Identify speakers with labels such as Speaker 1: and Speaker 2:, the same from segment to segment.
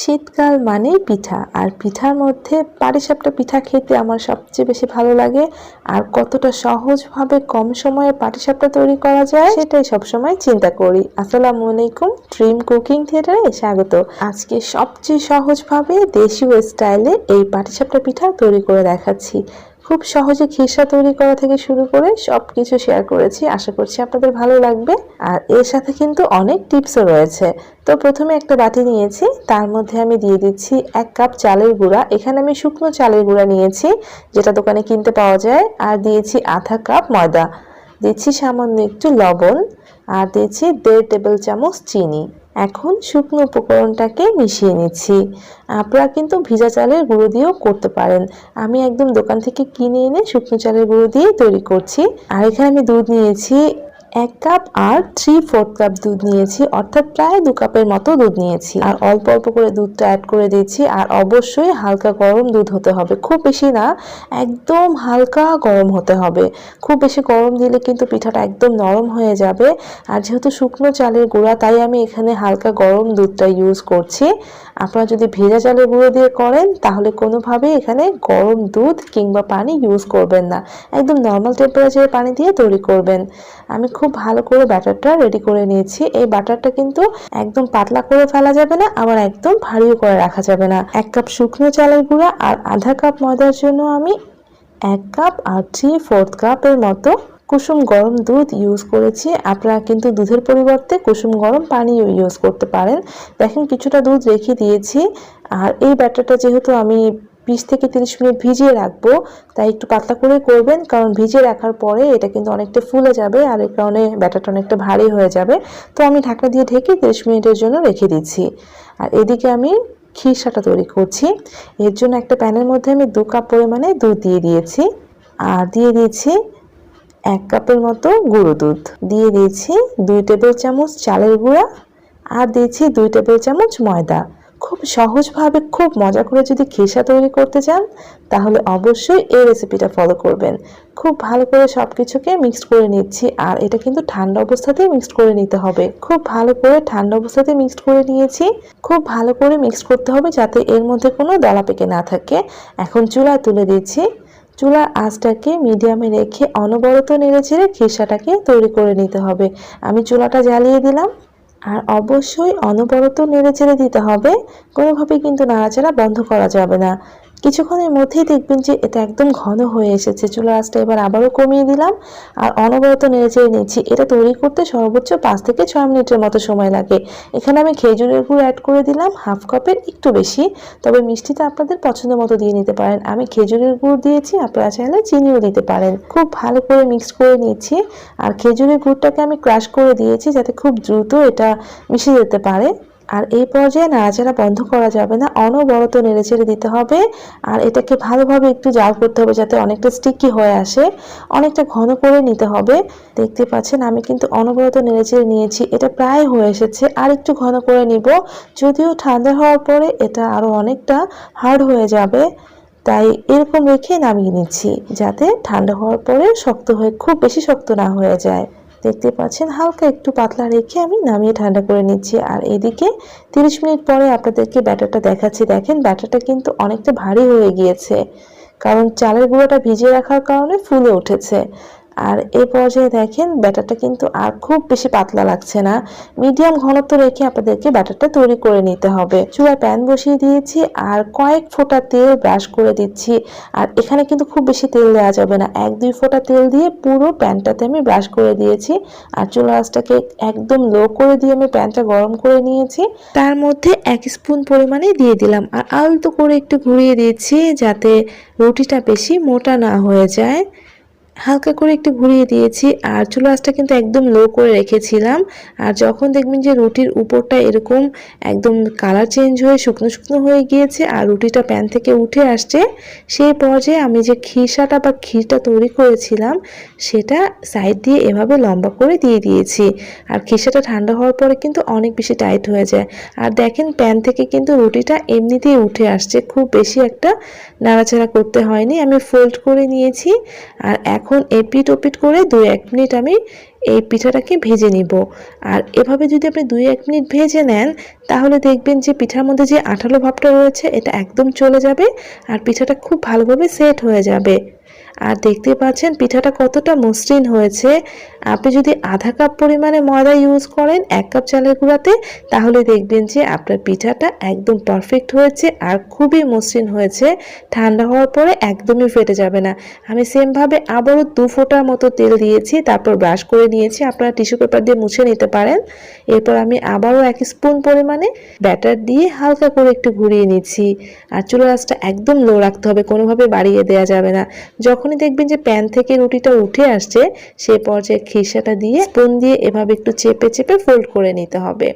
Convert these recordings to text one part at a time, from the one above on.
Speaker 1: শীতকাল মানেই পিঠা, আর পিঠার মধ্যে পাটিসাপটা পিঠা খেতে আমার সবচেয়ে বেশি ভালো লাগে। আর কতটা সহজভাবে কম সময়ে পাটিসাপটা তৈরি করা যায়, সেটাই সবসময় চিন্তা করি। আসসালামু আলাইকুম ড্রিম কুকিং থিয়েটারে স্বাগত। আজকে সবচেয়ে সহজভাবে দেশীয় স্টাইলে এই পাটিসাপটা পিঠা তৈরি করে দেখাচ্ছি। খুব সহজে খিসা তৈরি করা থেকে শুরু করে সব কিছু শেয়ার করেছি। আশা করছি আপনাদের ভালো লাগবে। আর এর সাথে কিন্তু অনেক টিপসও রয়েছে। তো প্রথমে একটা বাটি নিয়েছি। তার মধ্যে আমি দিয়ে দিচ্ছি এক কাপ চালের গুঁড়া। এখানে আমি শুকনো চালের গুঁড়া নিয়েছি, যেটা দোকানে কিনতে পাওয়া যায়। আর দিয়েছি আধা কাপ ময়দা। দিচ্ছি সামান্য একটু লবণ। আর দিয়েছি দেড় টেবিল চামচ চিনি। এখন শুকনো উপকরণটাকে মিশিয়ে নিচ্ছি। আপনারা কিন্তু ভিজা চালের গুঁড়ো দিয়েও করতে পারেন। আমি একদম দোকান থেকে কিনে এনে শুকনো চালের গুঁড়ো দিয়ে তৈরি করছি। আর এখানে আমি দুধ নিয়েছি এক কাপ আর থ্রি ফোর্থ কাপ দুধ নিয়েছি, অর্থাৎ প্রায় দু কাপের মতো দুধ নিয়েছি। আর অল্প অল্প করে দুধটা অ্যাড করে দিয়েছি, আর অবশ্যই হালকা গরম দুধ হতে হবে। খুব বেশি না, একদম হালকা গরম হতে হবে। খুব বেশি গরম দিলে কিন্তু পিঠাটা একদম নরম হয়ে যাবে। আর যেহেতু শুকনো চালের গুঁড়া, তাই আমি এখানে হালকা গরম দুধটা ইউজ করছি। আপনারা যদি ভেজা চালের গুঁড়ো দিয়ে করেন, তাহলে কোনোভাবেই এখানে গরম দুধ কিংবা পানি ইউজ করবেন না। একদম নর্মাল টেম্পারেচারে পানি দিয়ে তৈরি করবেন। আমি খুব ভালো করে ব্যাটারটা রেডি করে নিয়েছি। এই ব্যাটারটা কিন্তু একদম পাতলা করে ফেলা যাবে না, আবার একদম ভারীও করে রাখা যাবে না। এক কাপ শুকনো চালের গুঁড়া আর আধা কাপ ময়দার জন্য আমি এক কাপ আর থ্রি ফোর্থ কাপের মতো কুসুম গরম দুধ ইউজ করেছি। আপনারা কিন্তু দুধের পরিবর্তে কুসুম গরম পানিও ইউজ করতে পারেন। দেখেন কিছুটা দুধ রেখে দিয়েছি। আর এই ব্যাটারটা যেহেতু আমি বিশ থেকে তিরিশ মিনিট ভিজিয়ে রাখব, তাই একটু পাতলা করে করবেন। কারণ ভিজিয়ে রাখার পরে এটা কিন্তু অনেকটা ফুলে যাবে আর এই কারণে ব্যাটারটা অনেকটা ভারী হয়ে যাবে। তো আমি ঢাকনা দিয়ে ঢেকে তিরিশ মিনিটের জন্য রেখে দিচ্ছি। আর এদিকে আমি খিরসাটা তৈরি করছি। এর জন্য একটা প্যানের মধ্যে আমি দু কাপ পরিমাণে দুধ দিয়ে দিয়েছি। আর দিয়ে দিয়েছি এক কাপের মতো গুঁড়ো দুধ। দিয়ে দিয়েছি দুই টেবিল চামচ চালের গুঁড়া আর দিয়েছি দুই টেবিল চামচ ময়দা। খুব সহজভাবে খুব মজা করে যদি খেসা তৈরি করতে চান, তাহলে অবশ্যই এই রেসিপিটা ফলো করবেন। খুব ভালো করে সব কিছুকে মিক্সড করে নিচ্ছি আর এটা কিন্তু ঠান্ডা অবস্থাতেই মিক্সড করে নিতে হবে। খুব ভালো করে ঠান্ডা অবস্থাতে মিক্সড করে নিয়েছি। খুব ভালো করে মিক্সড করতে হবে যাতে এর মধ্যে কোনো দলা পেকে না থাকে। এখন চুলায় তুলে দিচ্ছি চুলার আঁচটাকে মিডিয়ামে রেখে অনবরত নেড়ে চেড়ে খিসাটাকে তৈরি করে নিতে হবে। আমি চুলাটা জ্বালিয়ে দিলাম। আর অবশ্যই অনবরত নেড়ে চেড়ে দিতে হবে। কোনোভাবেই কিন্তু নাড়াচাড়া বন্ধ করা যাবে না। কিছুক্ষণের মধ্যেই দেখবেন যে এটা একদম ঘন হয়ে এসেছে। চুলার আঁচটা এবার আবারও কমিয়ে দিলাম আর অনবরত নেড়ে চেড়ে নিচ্ছি। এটা তৈরি করতে সর্বোচ্চ পাঁচ থেকে ছয় মিনিটের মতো সময় লাগে। এখানে আমি খেজুরের গুড় অ্যাড করে দিলাম হাফ কাপের একটু বেশি। তবে মিষ্টিটা আপনাদের পছন্দ মতো দিয়ে নিতে পারেন। আমি খেজুরের গুড় দিয়েছি, আপনারা চাইলে চিনিও দিতে পারেন। খুব ভালো করে মিক্স করে নিচ্ছি আর খেজুরের গুড়টাকে আমি ক্রাশ করে দিয়েছি যাতে খুব দ্রুত এটা মিশে যেতে পারে। আর এই পর্যায়ে নাড়াচাড়া বন্ধ করা যাবে না, অনবরত নেড়েচেড়ে দিতে হবে। আর এটাকে ভালোভাবে একটু জাল করতে হবে যাতে অনেকটা স্টিকি হয়ে আসে, অনেকটা ঘন করে নিতে হবে। দেখতে পাচ্ছেন, আমি কিন্তু অনবরত নেড়েচেড়ে নিয়েছি, এটা প্রায় হয়ে এসেছে, আর একটু ঘন করে নিব। যদিও ঠান্ডা হওয়ার পরে এটা আরও অনেকটা হার্ড হয়ে যাবে, তাই এরকম রেখে নামিয়ে নিচ্ছি, যাতে ঠান্ডা হওয়ার পরে শক্ত হয়ে, খুব বেশি শক্ত না হয়ে যায়। দেখতে পাচ্ছেন, হালকা একটু পাতলা রেখে আমি নামিয়ে ঠান্ডা করে নিচ্ছি। আর এদিকে তিরিশ মিনিট পরে আপনাদেরকে ব্যাটারটা দেখাচ্ছি। দেখেন, ব্যাটারটা কিন্তু অনেকটা ভারী হয়ে গিয়েছে। কারণ চালের গুঁড়োটা ভিজিয়ে রাখার কারণে ফুলে উঠেছে। আর এই পর্যায়ে দেখেন ব্যাটারটা কিন্তু আর খুব বেশি পাতলা লাগছে না। মিডিয়াম ঘনত্ব রেখে আপনাদেরকে ব্যাটারটা তৈরি করে নিতে হবে। চুলায় প্যান বসিয়ে দিয়েছি আর কয়েক ফোঁটা তেল ব্রাশ করে দিচ্ছি। আর এখানে কিন্তু খুব বেশি তেল দেওয়া যাবে না। এক দুই ফোঁটা তেল দিয়ে পুরো প্যানটাতে আমি ব্রাশ করে দিয়েছি। আর চুলা আঁচটাকে একদম লো করে দিয়ে আমি প্যানটা গরম করে নিয়েছি। তার মধ্যে এক স্পুন পরিমাণে দিয়ে দিলাম। আর আলতো করে একটু ঘুরিয়ে দিয়েছি যাতে রুটিটা বেশি মোটা না হয়ে যায়। হালকা করে একটু ঘুরিয়ে দিয়েছি আর চুলা আঁচটা কিন্তু একদম লো করে রেখেছিলাম। আর যখন দেখবেন যে রুটির উপরটা এরকম একদম কালার চেঞ্জ হয়ে শুকনো শুকনো হয়ে গিয়েছে আর রুটিটা প্যান থেকে উঠে আসছে, সেই পর্যায়ে আমি যে খিরসাটা বা ক্ষীরটা তৈরি করেছিলাম, সেটা সাইড দিয়ে এভাবে লম্বা করে দিয়ে দিয়েছি। আর খিরসাটা ঠান্ডা হওয়ার পরে কিন্তু অনেক বেশি টাইট হয়ে যায়। আর দেখেন প্যান থেকে কিন্তু রুটিটা এমনিতেই উঠে আসছে, খুব বেশি একটা নাড়াচাড়া করতে হয়নি। আমি ফোল্ড করে নিয়েছি আর এখন এপিট ওপিট করে দুই এক মিনিট আমি এই পিঠাটাকে ভেজে নিব। আর এভাবে যদি আপনি দুই এক মিনিট ভেজে নেন তাহলে দেখবেন যে পিঠার মধ্যে যে আঠালো ভাবটা রয়েছে, এটা একদম চলে যাবে আর পিঠাটা খুব ভালোভাবে সেট হয়ে যাবে। আর দেখতে পাচ্ছেন পিঠাটা কতটা মসৃণ হয়েছে। আপনি যদি আধা কাপ পরিমাণে ময়দা ইউজ করেন এক কাপ চালের গুঁড়াতে, তাহলে দেখবেন যে আপনার পিঠাটা একদম পারফেক্ট হয়েছে আর খুবই মসৃণ হয়েছে। ঠান্ডা হওয়ার পরে একদমই ফেটে যাবে না। আমি সেমভাবে আবারও দু ফোঁটার মতো তেল দিয়েছি, তারপর ব্রাশ করে নিয়েছি। আপনারা টিস্যু পেপার দিয়ে মুছে নিতে পারেন। এরপর আমি আবারও এক স্পুন পরিমাণে ব্যাটার দিয়ে হালকা করে একটু ঘুরিয়ে নিচ্ছি। আর চুলা আঁচটা একদম লো রাখতে হবে, কোনোভাবে বাড়িয়ে দেওয়া যাবে না। যখনই দেখবেন যে প্যান থেকে রুটিটা উঠে আসছে সেই পর্যায়ে খিসাটা দিয়ে স্পুন দিয়ে এভাবে একটু চেপে চেপে ফোল্ড করে নিতে হবে।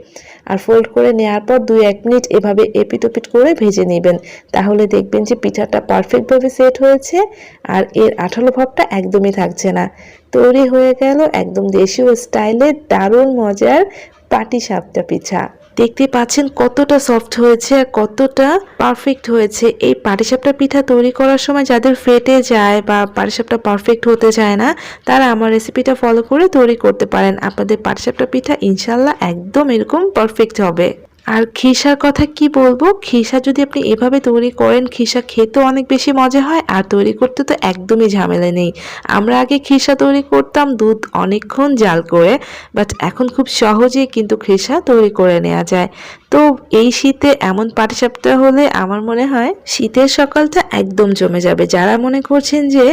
Speaker 1: আর ফোল্ড করে নেওয়ার পর দুই এক মিনিট এভাবে এপিট ওপিট করে ভেজে নেবেন। তাহলে দেখবেন যে পিঠাটা পারফেক্টভাবে সেট হয়েছে আর এর আঠালো ভাবটা একদমই থাকছে না। তৈরি হয়ে গেল একদম দেশীয় স্টাইলে দারুণ মজার পাটি সাপটা পিঠা। দেখতে পাচ্ছেন কতটা সফট হয়েছে আর কতটা পারফেক্ট হয়েছে। এই পাটিসাপটা পিঠা তৈরি করার সময় যাদের ফেটে যায় বা পাটিসাপটা পারফেক্ট হতে চায় না, তারা আমার রেসিপিটা ফলো করে তৈরি করতে পারেন। আপনাদের পাটিসাপটা পিঠা ইনশাল্লাহ একদম এরকম পারফেক্ট হবে। আর খিসার কথা কি বলব? খিসা যদি আপনি এভাবে তৈরি করেন, খিসা খেতেও অনেক বেশি মজা হয়, আর তৈরি করতে তো একদমই ঝামেলা নেই। আমরা আগে খিসা তৈরি করতাম, দুধ অনেকক্ষণ জাল করে বাট এখন খুব সহজেই কিন্তু খিসা তৈরি করে নেওয়া যায়। তো এই শীতে এমন পাটিসাপটা হলে আমার মনে হয়, শীতের সকালটা একদম জমে যাবে। যারা মনে করছেন যে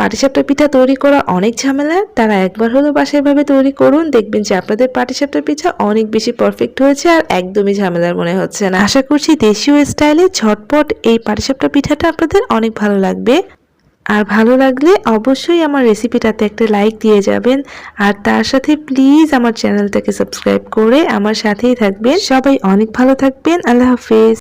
Speaker 1: পাটিসাপটা পিঠা তৈরি করা অনেক ঝামেলা, তারা একবার হলো বাসায় ভাবে তৈরি করুন, দেখবেন যে আপনাদের পাটিসাপটা পিঠা অনেক বেশি পারফেক্ট হয়েছে আর একদমই ঝামেলার মনে হচ্ছে না। আশা করছি দেশীয় স্টাইলে ঝটপট এই পাটিসাপটা পিঠাটা আপনাদের অনেক ভালো লাগবে। আর ভালো লাগলে অবশ্যই আমার রেসিপিটাতে একটা লাইক দিয়ে যাবেন। আর তার সাথে প্লিজ আমার চ্যানেলটাকে সাবস্ক্রাইব করে আমার সাথেই থাকবেন। সবাই অনেক ভালো থাকবেন। আল্লাহ হাফেজ।